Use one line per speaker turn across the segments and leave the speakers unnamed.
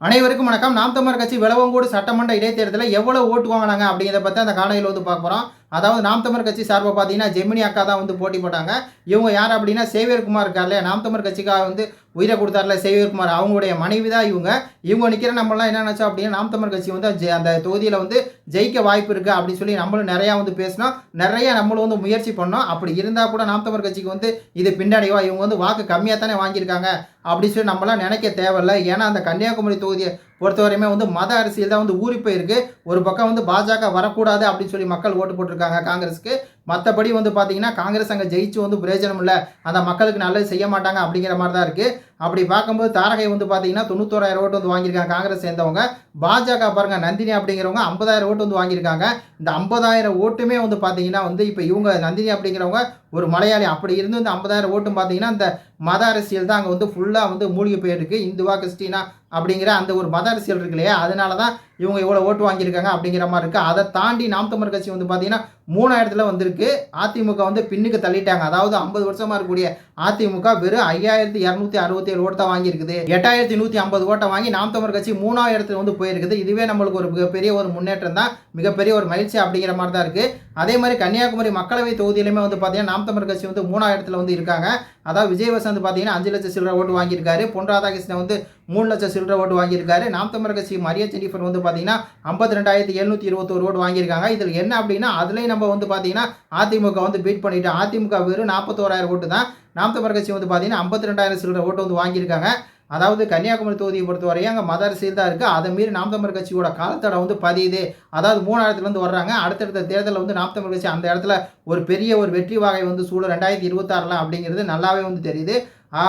அனைவருக்கும் வணக்கம். நாம் தமிழர் கட்சி விளவங்கோடு சட்டமன்ற இடைத்தேர்தலில் எவ்வளவு ஓட்டு வாங்கினாங்க அப்படிங்கிறத பற்றி அந்த காலையில் வந்து பார்க்க போகிறோம் அதாவது நாம் தமிழர் கட்சி சார்பாக பார்த்தீங்கன்னா ஜெமினி அக்கா தான் வந்து போட்டி போட்டாங்க. இவங்க யார் அப்படின்னா சேவியர்குமார் இருக்கார்ல நாம் தமிழர் கட்சிக்காக வந்து உயிரை கொடுத்தார்ல சேவியர்குமார் அவங்களுடைய மனைவி தான் இவங்க. இவங்க நிற்கிற நம்மளாம் என்ன நினச்சோம் அப்படின்னா நாம் தமிழர் கட்சி வந்து ஜெ- அந்த தொகுதியில் வந்து ஜெயிக்க வாய்ப்பு இருக்குது அப்படின்னு சொல்லி நம்மளும் நிறையா வந்து பேசினோம். நிறைய நம்மளும் வந்து முயற்சி பண்ணோம். அப்படி இருந்தால் கூட நாம் தமிழர் கட்சிக்கு வந்து இது பின்னடைவா இவங்க வந்து வாக்கு கம்மியாக தானே வாங்கியிருக்காங்க அப்படின்னு சொல்லி நம்மளாம் நினைக்க தேவையில்ல. ஏன்னா அந்த கன்னியாகுமரி தொகுதியை பொறுத்தவரையுமே வந்து மத அரசியல் தான் வந்து ஊறி போயிருக்கு. ஒரு பக்கம் வந்து பாஜக வரக்கூடாது அப்படின்னு சொல்லி மக்கள் ஓட்டு போட்டிருக்காங்க காங்கிரஸுக்கு. மற்றபடி வந்து பார்த்தீங்கன்னா காங்கிரஸ் அங்கே ஜெயிச்சு வந்து பிரயோஜனம் இல்லை. அந்த மக்களுக்கு நல்லது செய்ய மாட்டாங்க அப்படிங்கிற மாதிரி தான் இருக்குது அப்படி பார்க்கும்போது தாரகை வந்து பார்த்தீங்கன்னா தொண்ணூத்தோராயிரம் ஓட்டு வந்து வாங்கியிருக்காங்க காங்கிரஸ் சேர்ந்தவங்க. பாஜக பாருங்க நந்தினி அப்படிங்கிறவங்க ஐம்பதாயிரம் ஓட்டு வந்து வாங்கியிருக்காங்க. இந்த ஐம்பதாயிரம் ஓட்டுமே வந்து பார்த்தீங்கன்னா வந்து இப்போ இவங்க நந்தினி அப்படிங்கிறவங்க ஒரு மலையாளி அப்படி இருந்து இந்த ஐம்பதாயிரம் ஓட்டும் பார்த்தீங்கன்னா இந்த மத அரசியல் தான் அங்கே வந்து ஃபுல்லாக வந்து மூழ்கி போயிருக்கு. இந்துவா கிறிஸ்டினா அப்படிங்கிற அந்த ஒரு மத அரசியல் இருக்கு இல்லையா? அதனால தான் இவங்க இவ்வளோ ஓட்டு வாங்கியிருக்காங்க அப்படிங்கிற மாதிரி இருக்குது அதை தாண்டி நாம் தமிழர் கட்சி வந்து பார்த்தீங்கன்னா மூணாயிரத்தில் வந்திருக்கு. அதிமுக வந்து பின்னுக்கு தள்ளிட்டாங்க. அதாவது ஐம்பது வருஷமாக இருக்கக்கூடிய அதிமுக வெறும் ஐயாயிரத்தி இரநூத்தி அறுபத்தி ஏழு ஓட்டை வாங்கியிருக்குது. எட்டாயிரத்தி நூற்றி ஐம்பது ஓட்டை வாங்கி நாம் தமிழர் கட்சி மூணாயிரத்தில் வந்து போயிருக்குது. இதுவே நம்மளுக்கு ஒரு மிகப்பெரிய ஒரு முன்னேற்றம் தான் மிகப்பெரிய ஒரு மகிழ்ச்சி அப்படிங்கிற மாதிரி தான் இருக்குது அதே மாதிரி கன்னியாகுமரி மக்களவை தொகுதியிலுமே வந்து பார்த்தீங்கன்னா நாம் தமிழர் கட்சி வந்து மூணாயிரத்துல வந்து இருக்காங்க. அதாவது விஜய் வசந்த் பார்த்தீங்கன்னா அஞ்சு லட்சம் சில்லற ஓட்டு வாங்கியிருக்காரு. பொன் ராதாகிருஷ்ணன் வந்து மூணு லட்சம் சில்லற ஓட்டு வாங்கியிருக்காரு. நாம் தமிழர் கட்சி மரிய ஜெனிஃபர் வந்து பார்த்தீங்கன்னா ஐம்பத்தி ரெண்டாயிரத்தி எழுநூற்றி இருபத்தோரு ஓட்டு வாங்கியிருக்காங்க. இதில் என்ன அப்படின்னா அதுலேயும் நம்ம வந்து பார்த்தீங்கன்னா அதிமுக வந்து பீட் பண்ணிட்டோம் அதிமுக வெறும் நாற்பத்தோராயிரம் ஓட்டு தான். நாம் தமிழர் கட்சி வந்து பார்த்தீங்கன்னா ஐம்பத்தி ரெண்டாயிரம் சில்லற ஓட்டு வந்து வாங்கியிருக்காங்க. அதாவது கன்னியாகுமரி தொகுதியை பொறுத்தவரையும் அங்கே மத அரசியல் தான் இருக்குது அதை மீறி நாம் தமிழர் கட்சியோட காலத்தடை வந்து பதியுது. அதாவது மூணாயிரத்துலேருந்து வர்றாங்க. அடுத்தடுத்த தேர்தலில் வந்து நாம் தமிழர் கட்சி அந்த இடத்துல ஒரு பெரிய ஒரு வெற்றி வாகை வந்து சூழல் ரெண்டாயிரத்தி இருபத்தாறில் அப்படிங்கிறது நல்லாவே வந்து தெரியுது.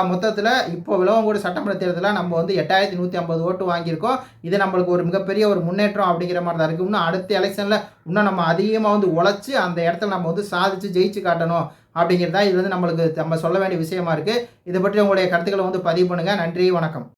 மொத்தத்தில் இப்போ விளவங்கோடு சட்டமன்ற தேர்தலில் நம்ம வந்து எட்டாயிரத்தி நூற்றி ஐம்பது ஓட்டு வாங்கியிருக்கோம். இது நம்மளுக்கு ஒரு மிகப்பெரிய ஒரு முன்னேற்றம் அப்படிங்கிற மாதிரி தான் இருக்குது இன்னும் அடுத்த எலெக்ஷனில் இன்னும் நம்ம அதிகமாக வந்து உழைச்சி அந்த இடத்துல நம்ம வந்து சாதிச்சு ஜெயிச்சு காட்டணும் அப்படிங்கிறதா இது வந்து நம்மளுக்கு நம்ம சொல்ல வேண்டிய விஷயமா இருக்குது இதை பற்றி உங்களுடைய கருத்துக்களை வந்து பதிவு பண்ணுங்கள் நன்றி வணக்கம்.